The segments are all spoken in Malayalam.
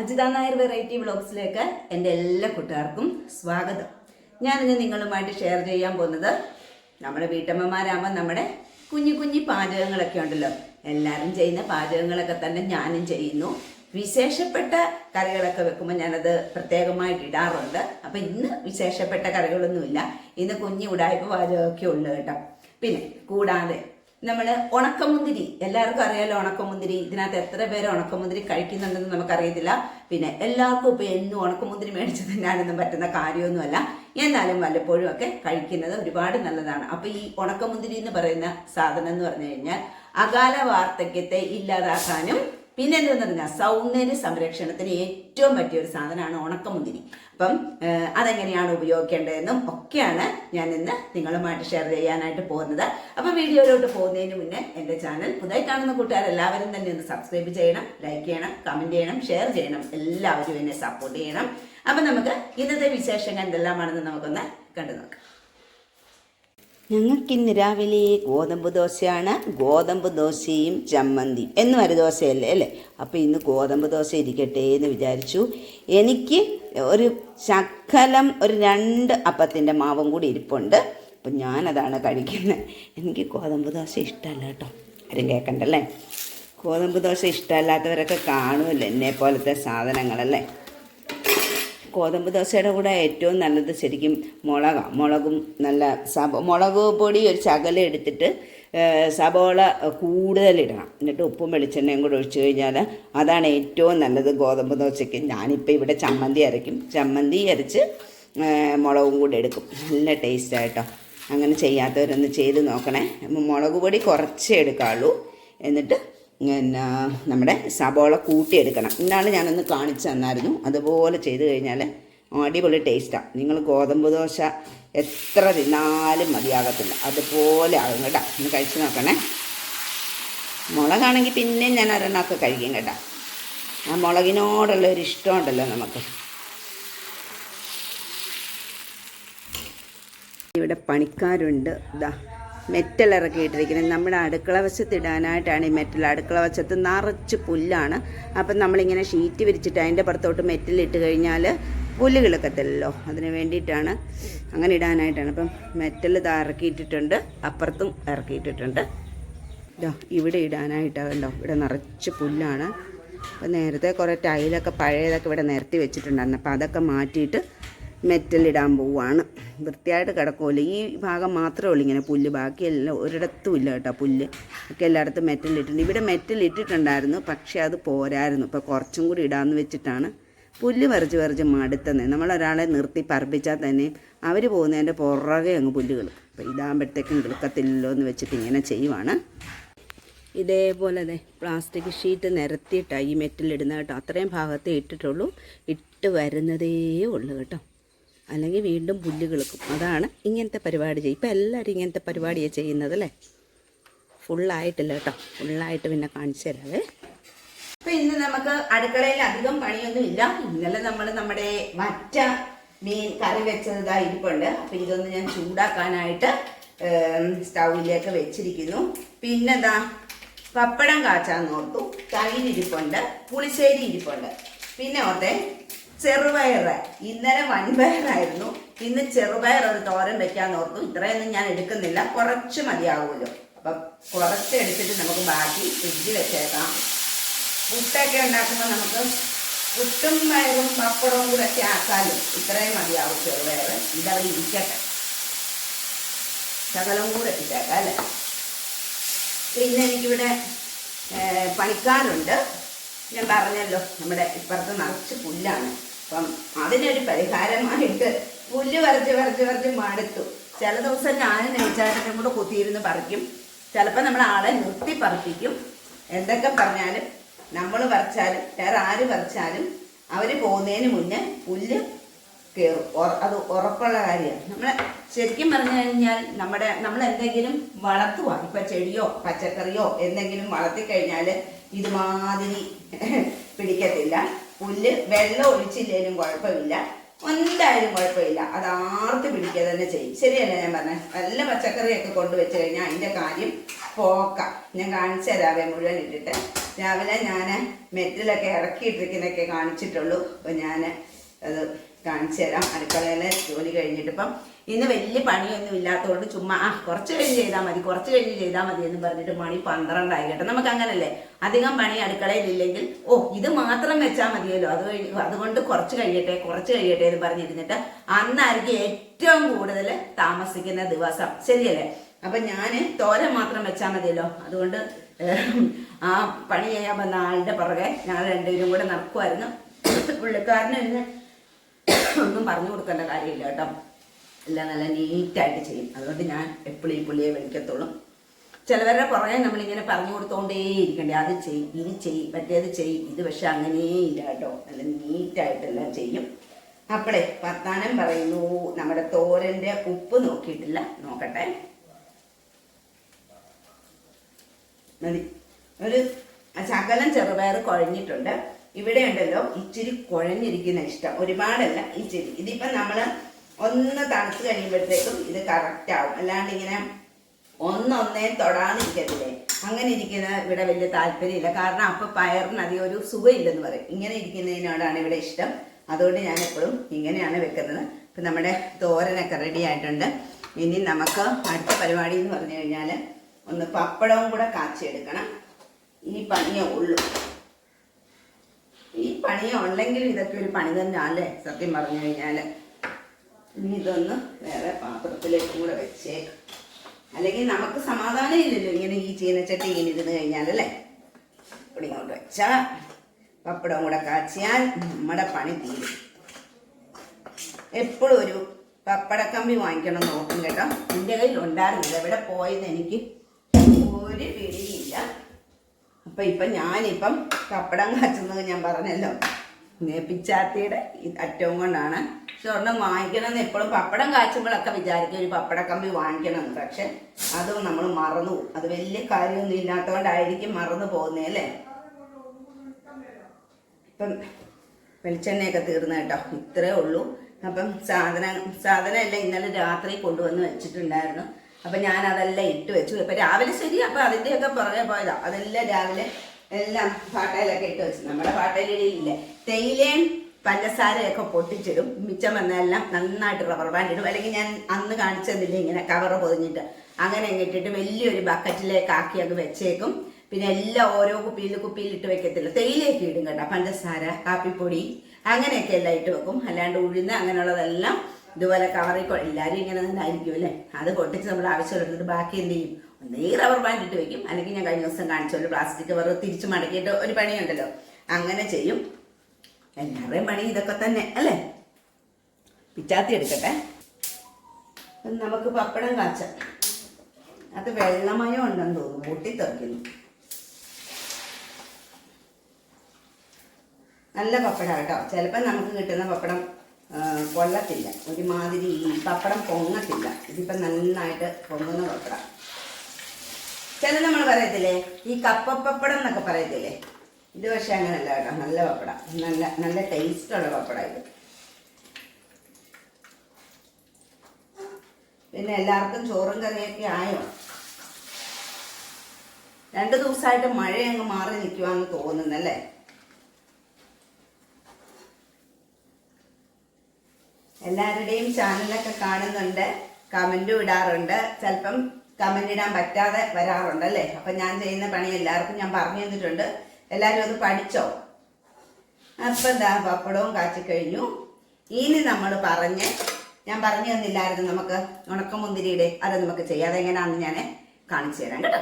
അജിത നായർ വെറൈറ്റി വ്ളോഗ്സിലേക്ക് എന്റെ എല്ലാ കൂട്ടുകാർക്കും സ്വാഗതം. ഞാനിന്ന് നിങ്ങളുമായിട്ട് ഷെയർ ചെയ്യാൻ പോകുന്നത് നമ്മുടെ വീട്ടമ്മമാരാകുമ്പോൾ നമ്മുടെ കുഞ്ഞു കുഞ്ഞു പാചകങ്ങളൊക്കെ ഉണ്ടല്ലോ. എല്ലാവരും ചെയ്യുന്ന പാചകങ്ങളൊക്കെ തന്നെ ഞാനും ചെയ്യുന്നു. വിശേഷപ്പെട്ട കറികളൊക്കെ വെക്കുമ്പോൾ ഞാനത് പ്രത്യേകമായിട്ട് ഇടാറുണ്ട്. അപ്പം ഇന്ന് വിശേഷപ്പെട്ട കറികളൊന്നുമില്ല. ഇന്ന് കുഞ്ഞു ഉടായ്പ പാചകമൊക്കെ ഉള്ളു കേട്ടോ. പിന്നെ കൂടാതെ നമ്മൾ ഉണക്കമുന്തിരി എല്ലാവർക്കും അറിയാലോ ഉണക്കമുന്തിരി. ഇതിനകത്ത് എത്ര പേര് ഉണക്കമുന്തിരി കഴിക്കുന്നുണ്ടെന്ന് നമുക്കറിയത്തില്ല. പിന്നെ എല്ലാവർക്കും ഇപ്പോൾ എന്നും ഉണക്കമുന്തിരി മേടിച്ച് തിന്നാനൊന്നും പറ്റുന്ന കാര്യമൊന്നുമല്ല. എന്നാലും വല്ലപ്പോഴും ഒക്കെ കഴിക്കുന്നത് ഒരുപാട് നല്ലതാണ്. അപ്പോൾ ഈ ഉണക്കമുന്തിരി എന്ന് പറയുന്ന സാധനം എന്ന് പറഞ്ഞു കഴിഞ്ഞാൽ അകാല വാർദ്ധക്യത്തെ ഇല്ലാതാക്കാനും പിന്നെ എന്താണെന്ന് പറഞ്ഞാൽ സൗന്ദര്യ സംരക്ഷണത്തിന് ഏറ്റവും പറ്റിയ ഒരു സാധനമാണ് ഉണക്കമുന്തിരി. അപ്പം അതെങ്ങനെയാണ് ഉപയോഗിക്കേണ്ടതെന്നും ഒക്കെയാണ് ഞാൻ ഇന്ന് നിങ്ങളുമായിട്ട് ഷെയർ ചെയ്യാനായിട്ട് പോകുന്നത്. അപ്പം വീഡിയോയിലോട്ട് പോകുന്നതിന് മുന്നേ എന്റെ ചാനൽ പുതുതായി കാണുന്ന കൂട്ടുകാർ എല്ലാവരും തന്നെ ഒന്ന് സബ്സ്ക്രൈബ് ചെയ്യണം ലൈക്ക് ചെയ്യണം കമന്റ് ചെയ്യണം ഷെയർ ചെയ്യണം. എല്ലാവരും എന്നെ സപ്പോർട്ട് ചെയ്യണം. അപ്പം നമുക്ക് ഇന്നത്തെ വിശേഷങ്ങൾ എന്തെല്ലാമാണെന്ന് നമുക്കൊന്ന് കണ്ടു നോക്കാം. ഞങ്ങൾക്കിന്ന് രാവിലെ ഗോതമ്പ് ദോശയാണ്. ഗോതമ്പ് ദോശയും ചമ്മന്തി എന്നും ഒരു ദോശയല്ലേ അല്ലേ? അപ്പോൾ ഇന്ന് ഗോതമ്പ് ദോശ ഇരിക്കട്ടെ എന്ന് വിചാരിച്ചു. എനിക്ക് ഒരു ശക്കലം ഒരു രണ്ട് അപ്പത്തിന്റെ മാവും കൂടി ഇരിപ്പുണ്ട്. അപ്പം ഞാനതാണ് കഴിക്കുന്നത്. എനിക്ക് ഗോതമ്പ് ദോശ ഇഷ്ടമല്ല കേട്ടോ. ആരും കേൾക്കണ്ടല്ലേ ഗോതമ്പ് ദോശ ഇഷ്ടമല്ലാത്തവരൊക്കെ കാണുമല്ലോ എന്നെ പോലത്തെ സാധനങ്ങളല്ലേ? ഗോതമ്പ് ദോശയുടെ കൂടെ ഏറ്റവും നല്ലത് ശരിക്കും മുളകാണ് മുളകും നല്ല സബ മുളക് പൊടി ഒരു ശകലം എടുത്തിട്ട് സബോള കൂടുതലിടണം എന്നിട്ട് ഉപ്പും വെളിച്ചെണ്ണയും കൂടെ ഒഴിച്ചു കഴിഞ്ഞാൽ അതാണ് ഏറ്റവും നല്ലത് ഗോതമ്പ് ദോശയ്ക്ക്. ഞാനിപ്പോൾ ഇവിടെ ചമ്മന്തി അരയ്ക്കും. ചമ്മന്തി അരച്ച് മുളകും കൂടെ എടുക്കും. നല്ല ടേസ്റ്റായിട്ടോ അങ്ങനെ ചെയ്യാത്തവരൊന്ന് ചെയ്ത് നോക്കണേ. മുളക് പൊടി കുറച്ചേ എടുക്കാവുള്ളൂ. എന്നിട്ട് പിന്നെ നമ്മുടെ സബോള കൂട്ടിയെടുക്കണം എന്നാണ് ഞാനൊന്ന് കാണിച്ചു തന്നായിരുന്നു. അതുപോലെ ചെയ്ത് കഴിഞ്ഞാൽ അടിപൊളി ടേസ്റ്റാണ് നിങ്ങൾ ഗോതമ്പ് ദോശ എത്ര തിന്നാലും മതിയാകത്തില്ല. അതുപോലെ ആകും കേട്ടോ. ഒന്ന് കഴിച്ച് നോക്കണേ. മുളകാണെങ്കിൽ പിന്നെ ഞാൻ ഒരെണ്ണമൊക്കെ കഴിക്കും കേട്ടോ. ആ മുളകിനോടുള്ള ഒരു ഇഷ്ടമുണ്ടല്ലോ നമുക്ക്. ഇവിടെ പണിക്കാരുണ്ട്. ഇതാ മെറ്റൽ ഇറക്കിയിട്ടിരിക്കുന്നത് നമ്മുടെ അടുക്കള വശത്ത് ഇടാനായിട്ടാണ് ഈ മെറ്റൽ. അടുക്കള വശത്ത് നിറച്ച് പുല്ലാണ്. അപ്പം നമ്മളിങ്ങനെ ഷീറ്റ് വിരിച്ചിട്ട് അതിന്റെ പുറത്തോട്ട് മെറ്റൽ ഇട്ട് കഴിഞ്ഞാൽ പുല്ല് കിളക്കത്തില്ലല്ലോ അതിന് വേണ്ടിയിട്ടാണ് അങ്ങനെ ഇടാനായിട്ടാണ്. അപ്പം മെറ്റൽ ഇറക്കിയിട്ടിട്ടുണ്ട്. അപ്പുറത്തും ഇറക്കിയിട്ടിട്ടുണ്ട്. ഇതോ ഇവിടെ ഇടാനായിട്ടാണ് ഇവിടെ നിറച്ച് പുല്ലാണ്. അപ്പം നേരത്തെ കുറേ ടൈലൊക്കെ പഴയതൊക്കെ ഇവിടെ നിരത്തി വെച്ചിട്ടുണ്ടായിരുന്നു. അപ്പം അതൊക്കെ മാറ്റിയിട്ട് മെറ്റലിടാൻ പോവുകയാണ് വൃത്തിയായിട്ട് കിടക്കുമല്ലോ. ഈ ഭാഗം മാത്രമേ ഉള്ളൂ ഇങ്ങനെ പുല്ല്. ബാക്കിയെല്ലാം ഒരിടത്തും ഇല്ല കേട്ടോ പുല്ല്. ഒക്കെ എല്ലായിടത്തും മെറ്റലിട്ടിട്ടുണ്ട് ഇവിടെ മെറ്റൽ ഇട്ടിട്ടുണ്ടായിരുന്നു. പക്ഷേ അത് പോരായിരുന്നു. ഇപ്പോൾ കുറച്ചും കൂടി ഇടാമെന്ന് വെച്ചിട്ടാണ് പുല്ല് പറിച്ച് പറിച്ച് മടുത്തന്നെ. നമ്മളൊരാളെ നിർത്തി പറപ്പിച്ചാൽ തന്നെ അവർ പോകുന്നതിന്റെ പുറകെ അങ്ങ് പുല്ലുകൾ അപ്പോൾ ഇതാകുമ്പോഴത്തേക്കും കിളുക്കത്തില്ലല്ലോ എന്ന് വെച്ചിട്ട് ഇങ്ങനെ ചെയ്യുവാണ്. ഇതേപോലെ അതെ പ്ലാസ്റ്റിക് ഷീറ്റ് നിരത്തിയിട്ടാണ് ഈ മെറ്റലിടുന്ന കേട്ടോ. അത്രയും ഭാഗത്തേ ഇട്ടിട്ടുള്ളൂ. ഇട്ട് വരുന്നതേ ഉള്ളൂ കേട്ടോ. അല്ലെങ്കിൽ വീണ്ടും പുല്ല് കിളുക്കും. അതാണ് ഇങ്ങനത്തെ പരിപാടി ചെയ്യും ഇപ്പം എല്ലാവരും ഇങ്ങനത്തെ പരിപാടിയാണ് ചെയ്യുന്നത് അല്ലേ? ഫുള്ളായിട്ടില്ല കേട്ടോ. ഫുള്ളായിട്ട് പിന്നെ കാണിച്ചു തരാവേ. അപ്പൊ ഇന്ന് നമുക്ക് അടുക്കളയിൽ അധികം പണിയൊന്നും ഇല്ല. ഇന്നലെ നമ്മൾ നമ്മുടെ വറ്റ മീൻ കറി വെച്ചത് ഇരിപ്പുണ്ട്. അപ്പൊ ഇതൊന്ന് ഞാൻ ചൂടാക്കാനായിട്ട് സ്റ്റൗവിലേക്ക് വെച്ചിരിക്കുന്നു. പിന്നെന്താ? പപ്പടം കാച്ചാന്ന് ഓർത്തു. തൈര് ഇരിപ്പുണ്ട്. പുളിശ്ശേരി ഇരിപ്പുണ്ട്. പിന്നെ ഓർത്തെ ചെറുപയർ ഇന്നലെ വൻപയറായിരുന്നു. ഇന്ന് ചെറുപയർ ഒരു തോരൻ വെക്കാൻ ഓർത്തു. ഇത്രയൊന്നും ഞാൻ എടുക്കുന്നില്ല. കുറച്ച് മതിയാവുമല്ലോ. അപ്പം കുറച്ച് എടുത്തിട്ട് നമുക്ക് ബാക്കി ഫ്രിഡ്ജിൽ വെച്ചേക്കാം. പുട്ടൊക്കെ ഉണ്ടാക്കുമ്പോൾ നമുക്ക് പുട്ടും പയറും പപ്പടവും കൂടെ ഒക്കെ ആക്കാലും ഇത്രയും മതിയാവും ചെറുപയർ ഇതവിടെ ഇരിക്കട്ടെ. ശകലം കൂടെ ഇട്ടേക്കാം അല്ലേ? പിന്നെ എനിക്കിവിടെ പണിക്കാനുണ്ട് ഞാൻ പറഞ്ഞല്ലോ നമ്മുടെ ഇപ്പുറത്ത് നിറച്ച് പുല്ലാണ്. അപ്പം അതിനൊരു പരിഹാരമായിട്ട് പുല്ല് വരച്ച് വരച്ച് വരച്ച് മടുത്തു. ചില ദിവസം ഞാനും നെയ്ച്ചാട്ടനും കൂടെ കുത്തിയിരുന്ന് പറിക്കും. ചിലപ്പോൾ നമ്മൾ ആളെ നിർത്തി പറിപ്പിക്കും. എന്തൊക്കെ പറഞ്ഞാലും നമ്മൾ പറിച്ചാലും വേറെ ആര് പറിച്ചാലും അവർ പോകുന്നതിന് മുന്നേ പുല്ല് കയറും അത് ഉറപ്പുള്ള കാര്യമാണ്. നമ്മൾ ശരിക്കും പറഞ്ഞു കഴിഞ്ഞാൽ നമ്മുടെ നമ്മൾ എന്തെങ്കിലും വളർത്തുക. ഇപ്പൊ ചെടിയോ പച്ചക്കറിയോ എന്തെങ്കിലും വളർത്തി കഴിഞ്ഞാൽ ഇതുമാതിരി പിടിക്കത്തില്ല. പുല്ല് വെള്ളം ഒഴിച്ചില്ലേലും കുഴപ്പമില്ല. എന്തായാലും കുഴപ്പമില്ല. അത് ആർത്ത് പിടിക്കുക തന്നെ ചെയ്യും. ശരിയല്ലേ ഞാൻ പറഞ്ഞത് നല്ല പച്ചക്കറിയൊക്കെ കൊണ്ടുവച്ച് കഴിഞ്ഞാൽ അതിന്റെ കാര്യം പോക്കാം. ഞാൻ കാണിച്ചു തരാവേ മുഴുവൻ ഇട്ടിട്ട്. രാവിലെ ഞാൻ മെറ്റിലൊക്കെ ഇറക്കിയിട്ടിരിക്കുന്നൊക്കെ കാണിച്ചിട്ടുള്ളൂ. അപ്പോൾ ഞാൻ അത് കാണിച്ചു തരാം. അടുക്കളയിലെ ജോലി കഴിഞ്ഞിട്ട് ഇപ്പം ഇന്ന് വലിയ പണിയൊന്നും ഇല്ലാത്തതുകൊണ്ട് ചുമ്മാ ആ കുറച്ച് കഴിഞ്ഞ് ചെയ്താൽ മതി കുറച്ച് കഴിഞ്ഞ് ചെയ്താൽ മതി എന്ന് പറഞ്ഞിട്ട് മണി പന്ത്രണ്ടായി കേട്ടോ. നമുക്ക് അങ്ങനല്ലേ? അധികം പണി അടുക്കളയിലില്ലെങ്കിൽ ഓ ഇത് മാത്രം വെച്ചാൽ മതിയല്ലോ. അത് കഴിഞ്ഞ് അതുകൊണ്ട് കുറച്ച് കഴിയട്ടെ കുറച്ച് കഴിയട്ടെ എന്ന് പറഞ്ഞിരുന്നിട്ട് അന്നായിരിക്കും ഏറ്റവും കൂടുതൽ താമസിക്കുന്ന ദിവസം. ശരിയല്ലേ? അപ്പൊ ഞാൻ തോരൻ മാത്രം വെച്ചാൽ മതിയല്ലോ. അതുകൊണ്ട് ആ പണി ചെയ്യാൻ വന്ന ആളുടെ പുറകെ ഞങ്ങൾ രണ്ടുപേരും കൂടെ നടക്കുമായിരുന്നു പുള്ളിക്കാരന് ഇന്ന് ഒന്നും പറഞ്ഞു കൊടുക്കേണ്ട കാര്യമില്ല കേട്ടോ. എല്ലാം നല്ല നീറ്റായിട്ട് ചെയ്യും. അതുകൊണ്ട് ഞാൻ എപ്പോഴും ഈ പുള്ളിയെ വിളിക്കത്തുള്ളൂ. ചിലവരുടെ പുറകെ നമ്മളിങ്ങനെ പറഞ്ഞു കൊടുത്തോണ്ടേ ഇരിക്കണ്ടേ. അത് ചെയ്യും ഇത് ചെയ്യും മറ്റേത് ചെയ്യും ഇത് പക്ഷെ അങ്ങനേ ഇല്ല കേട്ടോ. നല്ല നീറ്റായിട്ടെല്ലാം ചെയ്യും. അപ്പോഴേ വർത്താനം പറയുന്നു. നമ്മുടെ തോരന്റെ ഉപ്പ് നോക്കിയിട്ടില്ല. നോക്കട്ടെ. മതി. ഒരു ശകലം ചെറുപയർ കുഴഞ്ഞിട്ടുണ്ട്. ഇവിടെ ഉണ്ടല്ലോ ഇച്ചിരി കുഴഞ്ഞിരിക്കുന്ന ഇഷ്ടം. ഒരുപാടല്ല ഇച്ചിരി. ഇതിപ്പം നമ്മൾ ഒന്ന് തണുത്ത് കഴിയുമ്പോഴത്തേക്കും ഇത് കറക്റ്റ് ആവും. അല്ലാണ്ട് ഇങ്ങനെ ഒന്നൊന്നേ തൊടാതിരിക്കത്തില്ലേ? അങ്ങനെ ഇരിക്കുന്ന ഇവിടെ വലിയ താല്പര്യമില്ല. കാരണം അപ്പൊ പയറിന് അധികം ഒരു സുഖമില്ലെന്ന് പറയും. ഇങ്ങനെ ഇരിക്കുന്നതിനോടാണ് ഇവിടെ ഇഷ്ടം. അതുകൊണ്ട് ഞാൻ എപ്പോഴും ഇങ്ങനെയാണ് വെക്കുന്നത്. ഇപ്പം നമ്മുടെ തോരനൊക്കെ റെഡി ആയിട്ടുണ്ട്. ഇനി നമുക്ക് അടുത്ത പരിപാടി എന്ന് പറഞ്ഞു കഴിഞ്ഞാൽ ഒന്ന് പപ്പടവും കൂടെ കാച്ചിയെടുക്കണം. ഈ പണിയേ ഉള്ളൂ. ഈ പണിയെ ഉണ്ടെങ്കിൽ ഇതൊക്കെ ഒരു പണി തന്നെയല്ലേ സത്യം പറഞ്ഞു കഴിഞ്ഞാൽ ഇനി ഇതൊന്ന് വേറെ പാത്രത്തിലേക്കും കൂടെ വെച്ചേക്കാം. അല്ലെങ്കിൽ നമുക്ക് സമാധാനം ഇല്ലല്ലോ ഇങ്ങനെ ഈ ചീനച്ചട്ടി ഇങ്ങനെ ഇരുന്ന് കഴിഞ്ഞാൽ അല്ലേ? ഇവിടെ ഇങ്ങോട്ട് വെച്ചാ പപ്പടം കൂടെ കാച്ചിയാൽ നമ്മുടെ പണി തീരും. എപ്പോഴും ഒരു പപ്പടക്കമ്പി വാങ്ങിക്കണം നോക്കും കേട്ടോ. എന്റെ കയ്യിൽ ഉണ്ടായിരുന്നില്ല. എവിടെ പോയെന്ന് എനിക്ക് അപ്പൊ ഇപ്പം ഞാനിപ്പം പപ്പടം കാച്ചുന്നത് ഞാൻ പറഞ്ഞല്ലോ. പിച്ചാത്തിയുടെ അറ്റവും കൊണ്ടാണ്. പക്ഷെ ഒരെണ്ണം വാങ്ങിക്കണം എന്ന് എപ്പോഴും പപ്പടം കാച്ചുമ്പോഴൊക്കെ വിചാരിക്കും ഒരു പപ്പടക്കമ്പി വാങ്ങിക്കണം എന്ന് പക്ഷെ അതും നമ്മൾ മറന്നു അത് വലിയ കാര്യമൊന്നും ഇല്ലാത്തതുകൊണ്ടായിരിക്കും മറന്നു പോകുന്നേ അല്ലേ? ഇപ്പം വെളിച്ചെണ്ണയൊക്കെ തീർന്നു കേട്ടോ. ഇത്രേ ഉള്ളൂ. അപ്പം സാധനം സാധനം എല്ലാം ഇന്നലെ രാത്രി കൊണ്ടുവന്ന് വെച്ചിട്ടുണ്ടായിരുന്നു. അപ്പം ഞാൻ അതെല്ലാം ഇട്ട് വെച്ചു. ഇപ്പം രാവിലെ ശരി അപ്പം അതിന്റെയൊക്കെ പുറകെ പോയതാ. അതെല്ലാം രാവിലെ എല്ലാം പാട്ടയിലൊക്കെ ഇട്ട് വെച്ചു. നമ്മുടെ പാട്ടയിലില്ലേ തേയിലയും പഞ്ചസാരയൊക്കെ പൊട്ടിച്ചിടും. മിച്ചം വന്നെല്ലാം നന്നായിട്ട് റബ്ബർ ബാൻഡ് ഇടും. അല്ലെങ്കിൽ ഞാൻ അന്ന് കാണിച്ചതില്ലേ ഇങ്ങനെ കവറ് പൊതിഞ്ഞിട്ട്. അങ്ങനെ അങ്ങ് ഇട്ടിട്ട് വലിയൊരു ബക്കറ്റിലേക്ക് ആക്കി അങ്ങ് വെച്ചേക്കും. പിന്നെ എല്ലാം ഓരോ കുപ്പിയിൽ കുപ്പിയിൽ ഇട്ട് വെക്കത്തില്ല. തേയിലയൊക്കെ ഇടും കേട്ടോ. പഞ്ചസാര കാപ്പിപ്പൊടി അങ്ങനെയൊക്കെ എല്ലാം ഇട്ട് വെക്കും. അല്ലാണ്ട് ഉഴുന്ന് അങ്ങനെയുള്ളതെല്ലാം ഇതുപോലെ കവറിൽ എല്ലാവരും ഇങ്ങനെ തന്നെ ആയിരിക്കും അല്ലേ? അത് പൊട്ടിച്ച് നമ്മൾ ആവശ്യമുള്ളത് ബാക്കി എന്ത് ചെയ്യും? ഒന്നേ റബ്ബർ ബാൻഡ് ഇട്ട് വെക്കും. അല്ലെങ്കിൽ ഞാൻ കഴിഞ്ഞ ദിവസം കാണിച്ചോളൂ പ്ലാസ്റ്റിക് കവർ തിരിച്ച് മടക്കിയിട്ട് ഒരു പണിയുണ്ടല്ലോ. അങ്ങനെ ചെയ്യും. എല്ലാവരുടെയും പണി ഇതൊക്കെ തന്നെ അല്ലേ? പിച്ചാത്തി എടുക്കട്ടെ. നമുക്ക് പപ്പടം കാച്ച. അത് വെള്ളമയം ഉണ്ടെന്ന് തോന്നുന്നു. പൊട്ടിത്തെറിക്കുന്നു. നല്ല പപ്പടം കേട്ടോ. ചിലപ്പോൾ നമുക്ക് കിട്ടുന്ന പപ്പടം കൊള്ളത്തില്ല. ഒരുമാതിരി പപ്പടം പൊങ്ങത്തില്ല. ഇതിപ്പം നന്നായിട്ട് പൊങ്ങുന്ന പപ്പടം. ചില നമ്മൾ പറയത്തില്ലേ? ഈ കപ്പപ്പപ്പടം എന്നൊക്കെ പറയത്തില്ലേ? ഇത് പക്ഷെ അങ്ങനല്ല കേട്ടോ. നല്ല പപ്പടം. നല്ല നല്ല ടേസ്റ്റുള്ള പപ്പടം ഇത്. പിന്നെ എല്ലാവർക്കും ചോറും കറിയൊക്കെ ആയോ? രണ്ടു ദിവസമായിട്ട് മഴ അങ്ങ് മാറി നിൽക്കുവാന്ന് തോന്നുന്നല്ലേ? എല്ലാവരുടെയും ചാനലൊക്കെ കാണുന്നുണ്ട് കമന്റും ഇടാറുണ്ട്. ചിലപ്പം കമന്റ് ഇടാൻ പറ്റാതെ വരാറുണ്ട് അല്ലേ? അപ്പൊ ഞാൻ ചെയ്യുന്ന പണി എല്ലാവർക്കും ഞാൻ പറഞ്ഞു തന്നിട്ടുണ്ട്. എല്ലാവരും അത് പഠിച്ചോ? അപ്പൊ എന്താ പപ്പടവും കാച്ചി കഴിഞ്ഞു. ഇനി നമ്മൾ പറഞ്ഞ് ഞാൻ പറഞ്ഞു തന്നില്ലായിരുന്നു നമുക്ക് ഉണക്കമുന്തിരിയുടെ അത് നമുക്ക് ചെയ്യാം. അതെങ്ങനെയാണെന്ന് ഞാൻ കാണിച്ചു തരാം കേട്ടോ.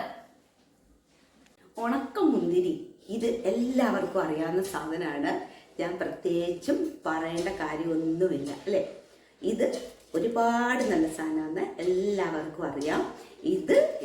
ഉണക്കമുന്തിരി ഇത് എല്ലാവർക്കും അറിയാവുന്ന സാധനമാണ്. ഞാൻ പ്രത്യേകിച്ചും പറയേണ്ട കാര്യമൊന്നുമില്ല അല്ലേ? ഇത് ഒരുപാട് നല്ല സാധനമാണ് എല്ലാവർക്കും അറിയാം. ഇത്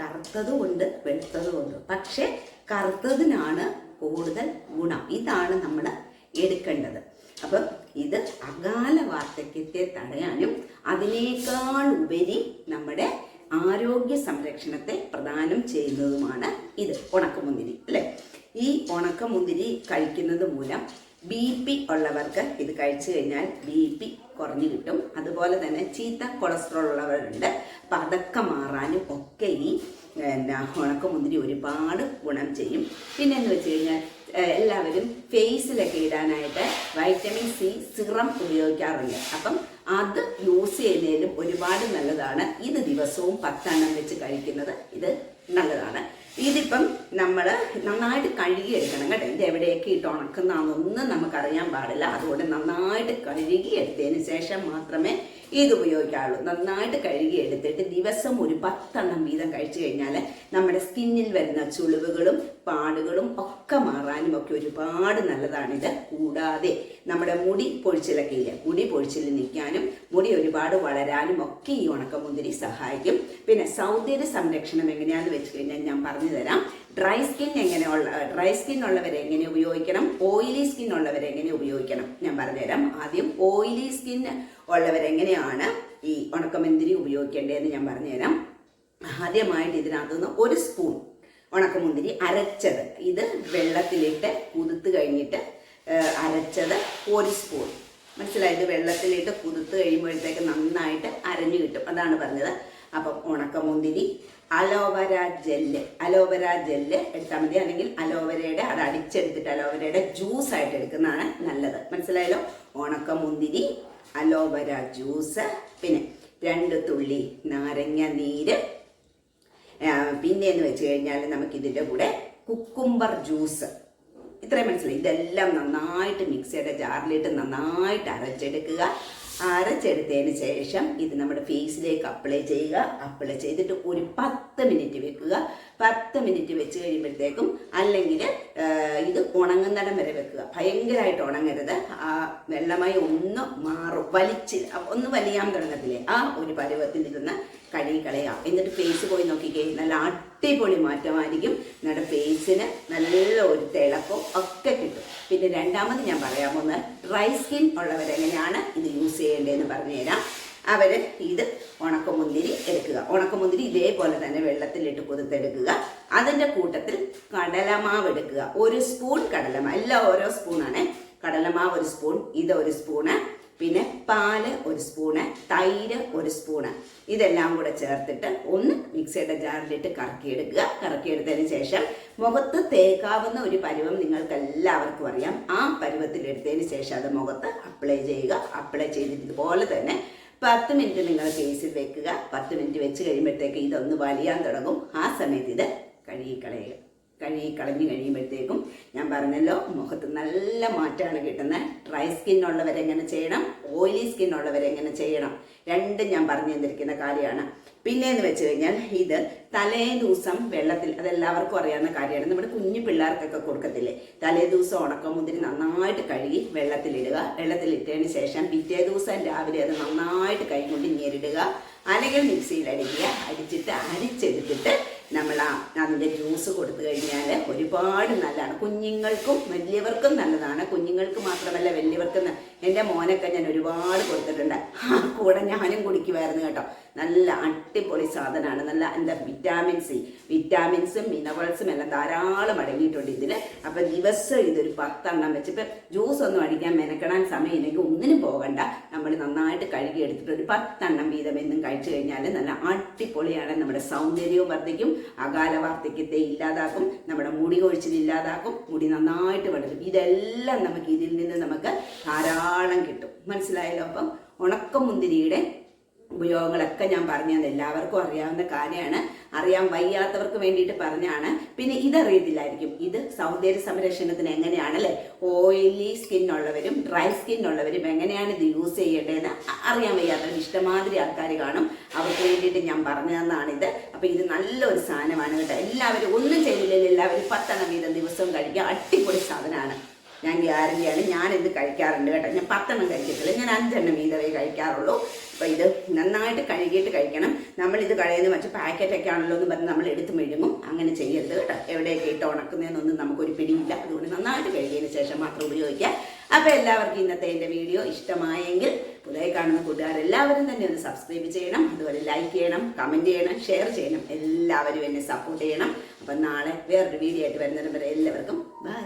കറുത്തതും ഉണ്ട് വെളുത്തതും ഉണ്ട്. പക്ഷെ കറുത്തതിനാണ് കൂടുതൽ ഗുണം. ഇതാണ് നമ്മൾ എടുക്കേണ്ടത്. അപ്പം ഇത് അകാല വാർദ്ധക്യത്തെ തടയാനും അതിനേക്കാൾ ഉപരി നമ്മുടെ ആരോഗ്യ സംരക്ഷണത്തെ പ്രദാനം ചെയ്യുന്നതുമാണ് ഇത്. ഉണക്കമുന്തിരി അല്ലേ? ഈ ഉണക്ക മുന്തിരി കഴിക്കുന്നത് മൂലം ബി പി ഉള്ളവർക്ക് ഇത് കഴിച്ചു കഴിഞ്ഞാൽ ബി പി കുറഞ്ഞു കിട്ടും. അതുപോലെ തന്നെ ചീത്ത കൊളസ്ട്രോൾ ഉള്ളവരുണ്ട്. അപ്പം അതൊക്കെ മാറാനും ഒക്കെ ഈ ഉണക്ക മുന്തിരി ഒരുപാട് ഗുണം ചെയ്യും. പിന്നെ എന്ന് വെച്ച് കഴിഞ്ഞാൽ എല്ലാവരും ഫേസിലൊക്കെ ഇടാനായിട്ട് വൈറ്റമിൻ സി സിറം ഉപയോഗിക്കാറുണ്ട്. അപ്പം അത് യൂസ് ചെയ്യുന്നതിലും ഒരുപാട് നല്ലതാണ്. ഇത് ദിവസവും പത്തെണ്ണം വെച്ച് കഴിക്കുന്നത് ഇത് നല്ലതാണ്. ഇതിപ്പം നമ്മൾ നന്നായിട്ട് കഴുകി എടുക്കണം കേട്ടോ. ഇത് എവിടെയൊക്കെ ഇട്ട് ഉണക്കുന്നതാണെന്നൊന്നും നമുക്കറിയാൻ പാടില്ല. അതുകൊണ്ട് നന്നായിട്ട് കഴുകി എടുത്തതിന് ശേഷം മാത്രമേ ഇത് ഉപയോഗിക്കാവുള്ളൂ നന്നായിട്ട് കഴുകി എടുത്തിട്ട് ദിവസം ഒരു പത്തെണ്ണം വീതം കഴിച്ചു കഴിഞ്ഞാൽ നമ്മുടെ സ്കിന്നിൽ വരുന്ന ചുളിവുകളും പാടുകളും ഒക്കെ മാറാനും ഒക്കെ ഒരുപാട് നല്ലതാണിത്. കൂടാതെ നമ്മുടെ മുടി പൊഴിച്ചിലൊക്കെ ഇല്ല? മുടി പൊഴിച്ചിൽ നിൽക്കാനും മുടി ഒരുപാട് വളരാനും ഒക്കെ ഈ ഉണക്കമുന്തിരി സഹായിക്കും. പിന്നെ സൗന്ദര്യ സംരക്ഷണം എങ്ങനെയാണെന്ന് വെച്ച് കഴിഞ്ഞാൽ ഞാൻ പറഞ്ഞു തരാം. ഡ്രൈ സ്കിൻ എങ്ങനെയുള്ള ഡ്രൈ സ്കിൻ ഉള്ളവരെ എങ്ങനെ ഉപയോഗിക്കണം? ഓയിലി സ്കിൻ ഉള്ളവരെ എങ്ങനെ ഉപയോഗിക്കണം? ഞാൻ പറഞ്ഞുതരാം ആദ്യം ഓയിലി സ്കിൻ ഉള്ളവരെങ്ങനെയാണ് ഈ ഉണക്കമുന്തിരി ഉപയോഗിക്കേണ്ടതെന്ന് ഞാൻ പറഞ്ഞുതരാം. ആദ്യമായിട്ട് ഇതിനകത്തുനിന്ന് ഒരു സ്പൂൺ ഉണക്കമുന്തിരി അരച്ചത്. ഇത് വെള്ളത്തിലിട്ട് കുതിർത്ത് കഴിഞ്ഞിട്ട് അരച്ചത് ഒരു സ്പൂൺ മനസ്സിലായത് വെള്ളത്തിലിട്ട് കുതിർത്ത് കഴിയുമ്പോഴത്തേക്ക് നന്നായിട്ട് അരഞ്ഞു കിട്ടും. അതാണ് പറഞ്ഞത്. അപ്പം ഉണക്കമുന്തിരി അലോവര ജെല്ല്. അലോവര ജെല്ല് എടുത്താൽ മതി. അല്ലെങ്കിൽ അലോവരയുടെ അത് അടിച്ചെടുത്തിട്ട് അലോവരയുടെ ജ്യൂസ് ആയിട്ട് എടുക്കുന്നതാണ് നല്ലത്. മനസ്സിലായല്ലോ? ഉണക്കമുന്തിരി അലോവര ജ്യൂസ് പിന്നെ രണ്ട് തുള്ളി നാരങ്ങ നീര്. പിന്നെ പിന്നെയെന്ന് വെച്ച് കഴിഞ്ഞാൽ നമുക്ക് ഇതിന്റെ കൂടെ കുക്കുംബർ ജ്യൂസ്. ഇത്രയും മനസ്സിലായി? ഇതെല്ലാം നന്നായിട്ട് മിക്സ് മിക്സിയുടെ ജാറിലിട്ട് നന്നായിട്ട് അരച്ചെടുക്കുക. അരച്ചെടുത്തതിന് ശേഷം ഇത് നമ്മുടെ ഫേസിലേക്ക് അപ്ലൈ ചെയ്യുക. അപ്ലൈ ചെയ്തിട്ട് ഒരു പത്ത് മിനിറ്റ് വെക്കുക. പത്ത് മിനിറ്റ് വെച്ച് കഴിയുമ്പോഴത്തേക്കും അല്ലെങ്കിൽ ഇത് ഉണങ്ങുന്നിടം വരെ വെക്കുക. ഭയങ്കരമായിട്ട് ഉണങ്ങരുത്. ആ വെള്ളമായി ഒന്ന് മാറും. വലിച്ച് ഒന്ന് വലിയാൻ തുടങ്ങത്തില്ലേ? ആ ഒരു പരുവത്തിൽ ഇരുന്ന് കഴുകി കളയാം എന്നിട്ട് ഫേസ് പോയി നോക്കിക്കേ. നല്ല അടിപൊളി മാറ്റമായിരിക്കും. നമ്മുടെ ഫേസിന് നല്ല ഒരു തിളക്കവും ഒക്കെ കിട്ടും. പിന്നെ രണ്ടാമത് ഞാൻ പറയാൻ പോകുന്നത് ഡ്രൈ സ്കിൻ ഉള്ളവരെങ്ങനെയാണ് ഇത് യൂസ് ചെയ്യേണ്ടതെന്ന് പറഞ്ഞുതരാം. അവർ ഇത് ഉണക്കമുന്തിരി എടുക്കുക. ഉണക്കമുന്തിരി ഇതേപോലെ തന്നെ വെള്ളത്തിലിട്ട് കുതിർത്തെടുക്കുക. അതിന്റെ കൂട്ടത്തിൽ കടലമാവ് എടുക്കുക. ഒരു സ്പൂൺ കടലമാവ്. എല്ലാം ഓരോ സ്പൂണാണ്. കടലമാവ് ഒരു സ്പൂൺ ഇത് ഒരു സ്പൂണ് പിന്നെ പാൽ ഒരു സ്പൂണ് തൈര് ഒരു സ്പൂണ്. ഇതെല്ലാം കൂടെ ചേർത്തിട്ട് ഒന്ന് മിക്സിയുടെ ജാറിലിട്ട് കറക്കിയെടുക്കുക. കറക്കിയെടുത്തതിന് ശേഷം മുഖത്ത് തേക്കാവുന്ന ഒരു പരുവം നിങ്ങൾക്ക് എല്ലാവർക്കും അറിയാം. ആ പരുവത്തിലെടുത്തതിന് ശേഷം അത് മുഖത്ത് അപ്ലൈ ചെയ്യുക. അപ്ലൈ ചെയ്തിട്ട് ഇതുപോലെ തന്നെ പത്ത് മിനിറ്റ് നിങ്ങൾ ഫേസിൽ വെക്കുക. പത്ത് മിനിറ്റ് വെച്ച് കഴിയുമ്പോഴത്തേക്ക് ഇതൊന്ന് വലിയാൻ തുടങ്ങും. ആ സമയത്ത് ഇത് കഴുകിക്കളയുക കഴുകി കളഞ്ഞു കഴിയുമ്പോഴത്തേക്കും ഞാൻ പറഞ്ഞല്ലോ മുഖത്ത് നല്ല മാറ്റമാണ് കിട്ടുന്നത്. ഡ്രൈ സ്കിന്നുള്ളവരെങ്ങനെ ചെയ്യണം? ഓയിലി സ്കിന്നുള്ളവരെങ്ങനെ ചെയ്യണം? രണ്ടും ഞാൻ പറഞ്ഞു തന്നിരിക്കുന്ന കാര്യമാണ്. പിന്നെയെന്ന് വെച്ച് കഴിഞ്ഞാൽ ഇത് തലേ ദിവസം വെള്ളത്തിൽ അതെല്ലാവർക്കും അറിയാവുന്ന കാര്യമാണ്. നമ്മുടെ കുഞ്ഞു പിള്ളേർക്കൊക്കെ കൊടുക്കത്തില്ലേ? തലേ ദിവസം ഉണക്കം മുന്തിരി നന്നായിട്ട് കഴുകി വെള്ളത്തിലിടുക. വെള്ളത്തിലിട്ടതിന് ശേഷം പിറ്റേ ദിവസം രാവിലെ അത് നന്നായിട്ട് കൈകൊണ്ട് ഞെരിടുക. അല്ലെങ്കിൽ മിക്സിയിൽ അടിക്കുക അടിച്ചിട്ട് അരിച്ചെടുത്തിട്ട് നമ്മൾ ആ അതിന്റെ ജ്യൂസ് കൊടുത്തു കഴിഞ്ഞാൽ ഒരുപാട് നല്ലതാണ്. കുഞ്ഞുങ്ങൾക്കും വലിയവർക്കും നല്ലതാണ്. കുഞ്ഞുങ്ങൾക്ക് മാത്രമല്ല വലിയവർക്കും എന്റെ മോനൊക്കെ ഞാൻ ഒരുപാട് കൊടുത്തിട്ടുണ്ട്. ആ കൂടെ ഞാനും കുടിക്കുമായിരുന്നു കേട്ടോ. നല്ല അടിപൊളി സാധനമാണ്. നല്ല എന്താ വിറ്റാമിൻ സി വിറ്റാമിൻസും മിനറൽസും എല്ലാം ധാരാളം അടങ്ങിയിട്ടുണ്ട് ഇതിൽ അപ്പം ദിവസം ഇതൊരു പത്തെണ്ണം വെച്ച് ഇപ്പം ജ്യൂസ് ഒന്നും അടിക്കാൻ മെനക്കെടാൻ സമയമില്ലെങ്കിൽ ഒന്നിനും പോകണ്ട. നമ്മൾ നന്നായിട്ട് കഴുകി എടുത്തിട്ട് ഒരു പത്തെണ്ണം വീതം എന്നും കഴിച്ചു കഴിഞ്ഞാൽ നല്ല അടിപൊളിയാണ്. നമ്മുടെ സൗന്ദര്യവും വർദ്ധിക്കും. അകാല വാർദ്ധക്യത്തെ ഇല്ലാതാക്കും. നമ്മുടെ മുടി കൊഴിച്ചിൽ ഇല്ലാതാക്കും. മുടി നന്നായിട്ട് വളരും. ഇതെല്ലാം നമുക്ക് ഇതിൽ നിന്ന് നമുക്ക് ധാരാളം കിട്ടും. മനസ്സിലായല്ലോ അപ്പം? ഉണക്കമുന്തിരിയുടെ ഉപയോഗങ്ങളൊക്കെ ഞാൻ പറഞ്ഞു തന്നെ എല്ലാവർക്കും അറിയാവുന്ന കാര്യമാണ്. അറിയാൻ വയ്യാത്തവർക്ക് വേണ്ടിയിട്ട് പറഞ്ഞാണ്. പിന്നെ ഇതറിയത്തില്ലായിരിക്കും ഇത് സൗന്ദര്യ സംരക്ഷണത്തിന് എങ്ങനെയാണ് അല്ലേ? ഓയിലി ഉള്ളവരും ഡ്രൈ സ്കിൻ ഉള്ളവരും എങ്ങനെയാണ് ഇത് യൂസ് ചെയ്യേണ്ടതെന്ന് അറിയാൻ വയ്യാത്തവർ ഇഷ്ടമാതിരി ആൾക്കാർ കാണും. അവർക്ക് വേണ്ടിയിട്ട് ഞാൻ പറഞ്ഞു തന്നതാണിത് അപ്പോൾ ഇത് നല്ലൊരു സാധനമാണ് കേട്ടോ. എല്ലാവരും ഒന്നും ചെയ്തില്ലെങ്കിൽ എല്ലാവരും പത്തെണ്ണം വീതം ദിവസവും കഴിക്കുക. അടിപൊളി സാധനമാണ്. ഞാൻ ഗ്യാരണ്ടിയാണ് ഞാൻ ഇത് കഴിക്കാറുണ്ട് കേട്ടോ. ഞാൻ പത്തെണ്ണം കഴിക്കത്തില്ല. ഞാൻ അഞ്ചെണ്ണം വീതവേ കഴിക്കാറുള്ളൂ. അപ്പോൾ ഇത് നന്നായിട്ട് കഴുകിയിട്ട് കഴിക്കണം. നമ്മൾ ഇത് കടയിൽ വെച്ച് പാക്കറ്റൊക്കെ ആണല്ലോ എന്ന് പറഞ്ഞ് നമ്മൾ എടുത്ത് മെഴുകും. അങ്ങനെ ചെയ്യരുത് കേട്ടോ. എവിടെയൊക്കെ ഇട്ട് ഉണക്കുന്നതെന്നൊന്നും നമുക്കൊരു പിടിയില്ല. അതുകൊണ്ട് നന്നായിട്ട് കഴുകിയതിന് ശേഷം മാത്രം ഉപയോഗിക്കുക. അപ്പോൾ എല്ലാവർക്കും ഇന്നത്തെ എന്റെ വീഡിയോ ഇഷ്ടമായെങ്കിൽ പുതിയ കാണുന്ന കൂട്ടുകാരെല്ലാവരും തന്നെ ഒന്ന് സബ്സ്ക്രൈബ് ചെയ്യണം. അതുപോലെ ലൈക്ക് ചെയ്യണം കമന്റ് ചെയ്യണം ഷെയർ ചെയ്യണം. എല്ലാവരും എന്നെ സപ്പോർട്ട് ചെയ്യണം. അപ്പം നാളെ വേറൊരു വീഡിയോ ആയിട്ട് വരുന്നതിന് വരെ എല്ലാവർക്കും ബൈ